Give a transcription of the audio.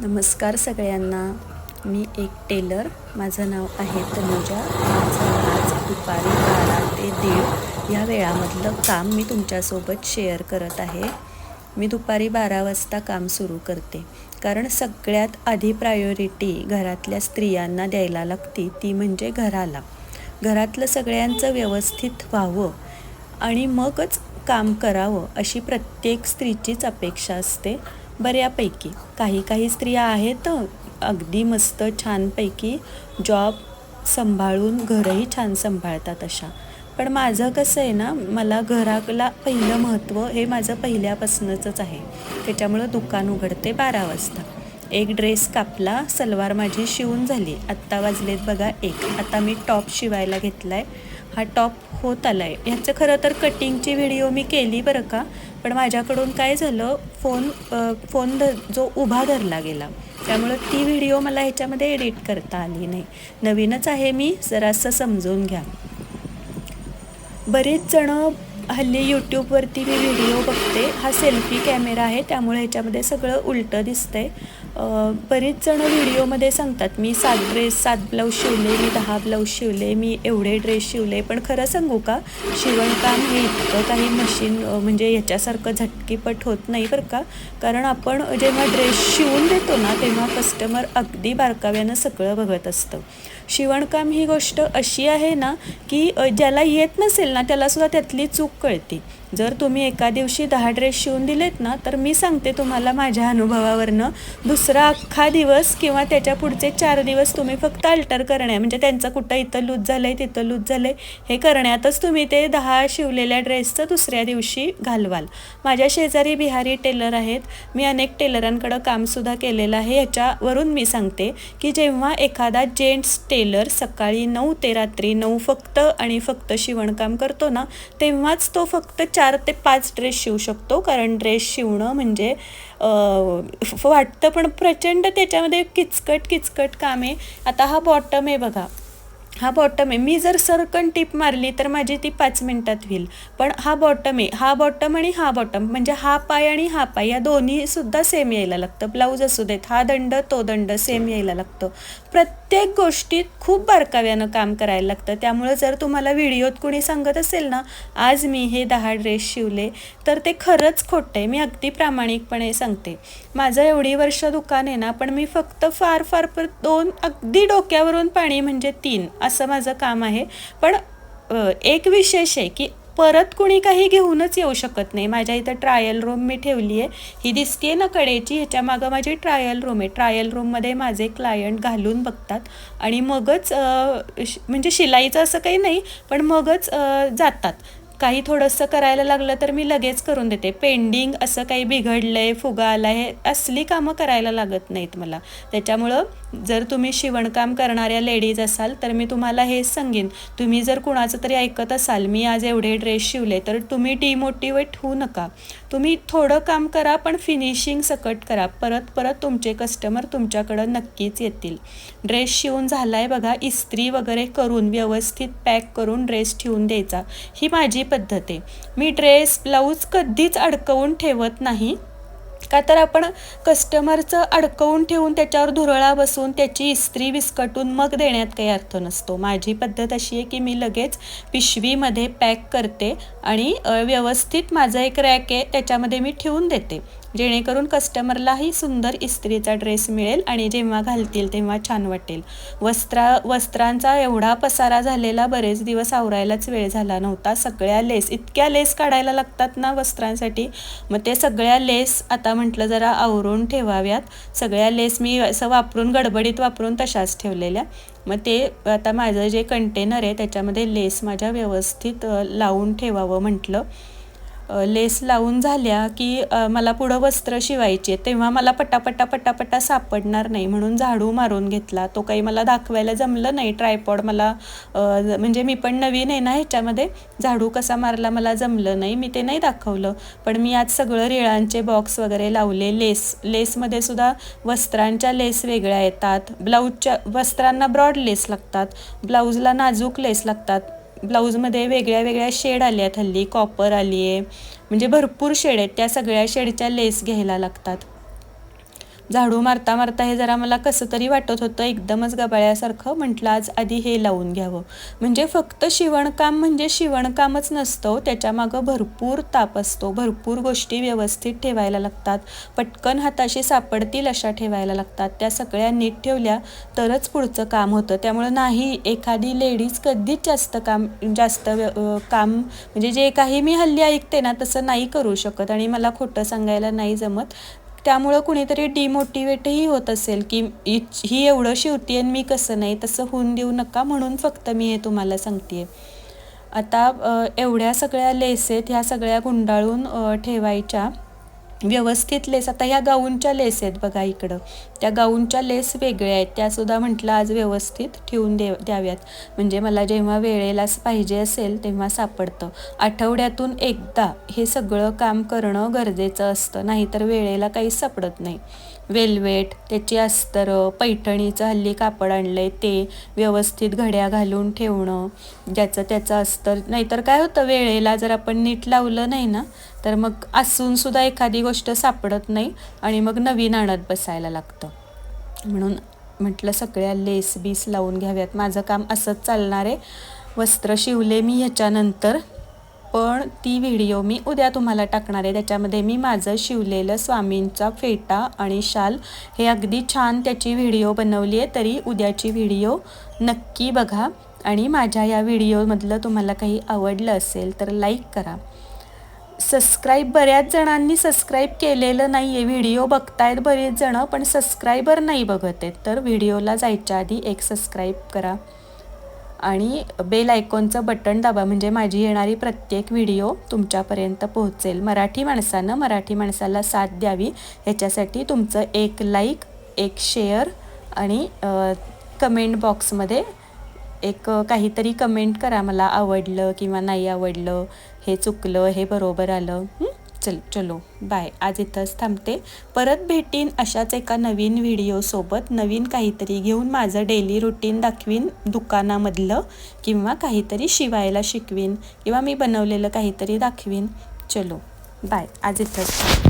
नमस्कार सगळ्यांना. मी एक टेलर. माझं नाव आहे तनुजा. माझं आज दुपारी बारा ते दीड या वेळामधलं काम मी तुमच्यासोबत शेअर करत आहे. मी दुपारी बारा वाजता काम सुरू करते. कारण सगळ्यात आधी प्रायोरिटी घरातल्या स्त्रियांना द्यायला लागती ती म्हणजे घराला. घरातलं सगळ्यांचं व्यवस्थित व्हावं आणि मगच काम करावं अशी प्रत्येक स्त्रीचीच अपेक्षा असते. बऱ्यापैकी. काही काही स्त्रिया आहेत अगदी मस्त छानपैकी जॉब सांभाळून घरही छान सांभाळतात अशा. पण माझं कसं आहे ना मला घराला पहिलं महत्त्व हे माझं पहिल्यापासूनच आहे. त्याच्यामुळं दुकान उघडते बारा वाजता. एक ड्रेस कापला सलवार माझी शिवून झाली. आत्ता वाजलेत बघा एक. आता मी टॉप शिवायला घेतला आहे हा टॉप होत आला आहे ह्याचं खरं तर कटिंगची व्हिडिओ मी केली बरं का पण माझ्याकडून काय झालं फोन फोन धर जो उभा धरला गेला त्यामुळं ती व्हिडिओ मला ह्याच्यामध्ये एडिट करता आली नाही. नवीनच आहे मी जरासं समजून घ्या. बरेच जणं हल्ली यूट्यूबवरती मी व्हिडिओ बघते हा सेल्फी कॅमेरा आहे त्यामुळे ह्याच्यामध्ये सगळं उलटं दिसतंय. बरेच जणं व्हिडिओमध्ये सांगतात मी सात ड्रेस सात ब्लाऊज शिवले मी दहा ब्लाऊज शिवले मी एवढे ड्रेस शिवले. पण खरं सांगू का शिवणकाम हे इतकं काही मशीन म्हणजे ह्याच्यासारखं झटकीपट होत नाही बरं का. कारण आपण जेव्हा ड्रेस शिवून देतो ना तेव्हा कस्टमर अगदी बारकाव्यानं सगळं बघत असतं. शिवणकाम ही गोष्ट अशी आहे ना की ज्याला येत नसेल ना त्यालासुद्धा त्यातली चूक कळते. जर तुम्ही एका दिवशी दहा ड्रेस शिवून दिलेत ना तर मी सांगते तुम्हाला माझ्या अनुभवावरनं. दुसरा अख्खा दिवस किंवा त्याच्या पुढचे चार दिवस तुम्ही फक्त अल्टर करण्या म्हणजे त्यांचं कुठं इथं लूज झालं आहे तिथं लूज झालं आहे हे करण्यातच तुम्ही ते दहा शिवलेल्या ड्रेसचं दुसऱ्या दिवशी घालवाल. माझ्या शेजारी बिहारी टेलर आहेत. मी अनेक टेलरांकडं कामसुद्धा केलेलं आहे. ह्याच्यावरून मी सांगते की जेव्हा एखादा जेंट्स टेलर सकाळी नऊ ते रात्री नऊ फक्त आणि फक्त शिवणकाम करतो ना तेव्हाच तो फक्त चार ते पाच ड्रेस शिवू शकतो. कारण ड्रेस शिवणं म्हणजे वाटतं पण प्रचंड त्याच्यामध्ये किचकट किचकट काम. आहे आता हा बॉटम आहे बघा. हा बॉटम आहे. मी जर सरकन टीप मारली तर माझी ती पाच मिनटात होईल. पण हा बॉटम आहे. हा बॉटम आणि हा बॉटम म्हणजे हा पाय आणि हा पाय या दोन्हीसुद्धा सेम यायला लागतं. ब्लाऊज असू देत हा दंड तो दंड सेम यायला लागतो. प्रत्येक गोष्टीत खूप बारकाव्यानं काम करायला लागतं. त्यामुळं जर तुम्हाला व्हिडिओत कोणी सांगत असेल ना आज मी हे दहा ड्रेस शिवले तर ते खरंच खोटं आहे. मी अगदी प्रामाणिकपणे सांगते. माझं एवढी वर्ष दुकान आहे ना पण मी फक्त फार फार पर दोन अगदी डोक्यावरून पाणी म्हणजे तीन. असं माझं काम आहे. पण एक विशेष आहे की परत कुणी काही घेऊनच येऊ शकत नाही. माझ्या इथं ट्रायल रूम मी ठेवली आहे. ही दिसते ना कडेची ह्याच्यामागं माझी ट्रायल रूम आहे. ट्रायल रूममध्ये माझे क्लायंट घालून बघतात आणि मगच म्हणजे शिलाईचं असं काही नाही पण मगच जातात. काही थोडंसं करायला लागलं तर मी लगेच करून देते. पेंडिंग असं काही बिघडलं आहे फुगा आला आहे असली कामं करायला लागत नाहीत मला. त्याच्यामुळं जर तुम्ही शिवणकाम करणाऱ्या लेडीज असाल तर मी तुम्हाला हे सांगेन. तुम्ही जर कुणाचं तरी ऐकत असाल मी आज एवढे ड्रेस शिवले तर तुम्ही डिमोटिवेट होऊ नका. तुम्ही थोडं काम करा पण फिनिशिंग सकट करा. परत परत तुमचे कस्टमर तुमच्याकडं नक्कीच येतील. ड्रेस शिवून झाला आहे बघा इस्त्री वगैरे करून व्यवस्थित पॅक करून ड्रेस ठेवून द्यायचा. ही माझी पद्धत आहे. मी ड्रेस ब्लाऊज कधीच अडकवून ठेवत नाही. का तर आपण कस्टमरचं अडकवून ठेवून त्याच्यावर धुरळा बसून त्याची इस्त्री विस्कटून मग देण्यात काही अर्थ नसतो. माझी पद्धत अशी आहे की मी लगेच पिशवीमध्ये पॅक करते आणि व्यवस्थित माझं एक रॅक आहे त्याच्यामध्ये मी ठेवून देते. जेणेकरून कस्टमरलाही सुंदर इस्त्रीचा ड्रेस मिळेल आणि जेव्हा घालतील तेव्हा छान वाटेल. वस्त्रा वस्त्रांचा एवढा पसारा झालेला बरेच दिवस आवरायलाच वेळ झाला नव्हता. सगळ्या लेस इतक्या लेस काढायला लागतात ना वस्त्रांसाठी. मग ते सगळ्या लेस आता म्हटलं जरा आवरून ठेवाव्यात. सगळ्या लेस मी असं वापरून गडबडीत वापरून तशाच ठेवलेल्या. मग ते आता माझं जे कंटेनर आहे त्याच्यामध्ये लेस माझ्या व्यवस्थित लावून ठेवावं म्हटलं. लेस लावून झाल्या की मला पुढं वस्त्र शिवायचे तेव्हा मला पटापटा पटापटा सापडणार नाही म्हणून झाडू मारून घेतला. तो काही मला दाखवायला जमलं नाही. ट्रायपॉड मला म्हणजे मी पण नवीन आहे ना ह्याच्यामध्ये झाडू कसा मारला मला जमलं नाही. मी ते नाही दाखवलं. पण मी आज सगळं रिळांचे बॉक्स वगैरे लावले. लेस लेसमध्ये सुद्धा वस्त्रांच्या लेस वेगळ्या येतात. ब्लाऊजच्या वस्त्रांना ब्रॉड लेस लागतात. ब्लाऊजला नाजूक लेस लागतात. ब्लाऊजमध्ये वेगळ्या वेगळ्या शेड आल्या आहेत. हल्ली कॉपर आली आहे म्हणजे भरपूर शेड आहेत. त्या सगळ्या शेडच्या लेस घ्यायला लागतात. झाडू मारता मारता हे जरा मला कसं तरी वाटत होतं एकदमच गबाळ्यासारखं म्हटलं आज आधी हे लावून घ्यावं. म्हणजे फक्त शिवणकाम म्हणजे शिवणकामच नसतं त्याच्यामागं भरपूर ताप असतो भरपूर गोष्टी व्यवस्थित ठेवायला लागतात पटकन हाताशी सापडतील अशा ठेवायला लागतात त्या सगळ्या नीट ठेवल्या तरच पुढचं काम होतं. त्यामुळं नाही एखादी लेडीज कधीच जास्त काम जास्त व्य काम म्हणजे जे काही मी हल्ली ऐकते ना तसं नाही करू शकत आणि मला खोटं सांगायला नाही जमत. त्यामुळं कुणीतरी डिमोटिवेटही होत असेल की इ- ही एवढं शिवती आणि मी कसं नाही तसं होऊन देऊ नका म्हणून फक्त मी हे तुम्हाला सांगते आता एवढ्या सगळ्या लेसेत ह्या सगळ्या गुंडाळून ठेवायच्या. व्यवस्थित लेस. आता ह्या गाऊनच्या लेस आहेत बघा इकडं. त्या गाऊनच्या लेस वेगळ्या आहेत. त्यासुद्धा म्हटलं आज व्यवस्थित ठेवून दे द्याव्यात. म्हणजे मला जेव्हा वेळेलाच पाहिजे असेल तेव्हा सापडतं. आठवड्यातून एकदा हे सगळं काम करणं गरजेचं असतं. नाहीतर वेळेला काहीच सापडत नाही. वेल्वेट त्याची अस्तरं पैठणीचं हल्ली कापड आणलं आहे ते व्यवस्थित घड्या घालून ठेवणं ज्याचं त्याचं अस्तर नाहीतर काय होतं वेळेला जर आपण नीट लावलं नाही ना तर मग असूनसुद्धा एखादी गोष्ट सापडत नाही आणि मग नवीन आणत बसायला लागतं. म्हणून म्हटलं सगळ्या लेस बीस लावून घ्याव्यात. माझं काम असंच चालणार आहे. वस्त्र शिवले मी ह्याच्यानंतर. पण ती व्हिडिओ मी उद्या तुम्हाला टाकणार आहे. त्याच्यामध्ये मी माझं शिवलेलं स्वामींचा फेटा आणि शाल हे अगदी छान त्याची व्हिडिओ बनवली आहे. तरी उद्याची व्हिडिओ नक्की बघा. आणि माझ्या या व्हिडिओमधलं तुम्हाला काही आवडलं असेल तर लाईक करा. सबस्क्राईब बऱ्याच जणांनी सबस्क्राईब केलेलं नाही आहे व्हिडिओ बघतायत बरेच जणं पण सबस्क्रायबर नाही बघत आहेत. तर व्हिडिओला जायच्या आधी एक सबस्क्राईब करा. आणि बेल आयकॉनचं बटन दाबा म्हणजे माझी येणारी प्रत्येक व्हिडिओ तुमच्यापर्यंत पोहोचेल. मराठी माणसानं मराठी माणसाला साथ द्यावी. ह्याच्यासाठी तुमचं एक लाईक एक शेअर आणि कमेंट बॉक्समध्ये एक काहीतरी कमेंट करा. मला आवडलं किंवा नाही आवडलं हे चुकलं हे बरोबर आलं. चल चलो बाय आज इथंच थांबते. परत भेटीन अशाच एका नवीन व्हिडिओसोबत. नवीन काहीतरी घेऊन माझं डेली रुटीन दाखवीन दुकानामधलं किंवा काहीतरी शिवायला शिकवीन किंवा मी बनवलेलं काहीतरी दाखवीन. चलो बाय आज इथंच थांबते